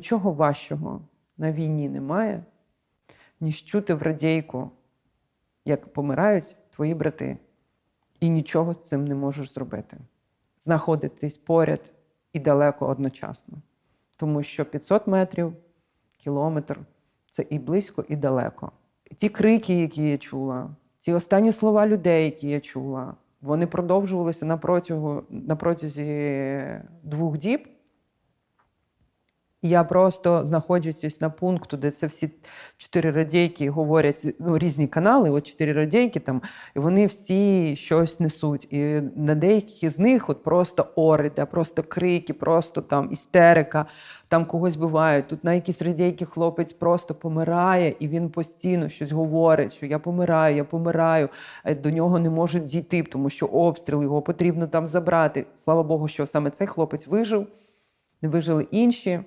нічого важчого на війні немає, ніж чути в радійку, як помирають твої брати, і нічого з цим не можеш зробити. Знаходитись поряд і далеко одночасно. Тому що 500 метрів, кілометр це і близько, і далеко. І ті крики, які я чула, ті останні слова людей, які я чула, вони продовжувалися на, на протязі двох діб. Я просто знаходжусь на пункту, де це всі чотири радійки говорять ну, різні канали, от чотири радійки там, і вони всі щось несуть. І на деяких із них от просто орида, просто крики, просто там істерика, там когось бувають. Тут на якійсь радійки хлопець просто помирає, і він постійно щось говорить, що я помираю, я помираю. Е, До нього не можуть дійти, тому що обстріл його потрібно там забрати. Слава Богу, що саме цей хлопець вижив, не вижили інші.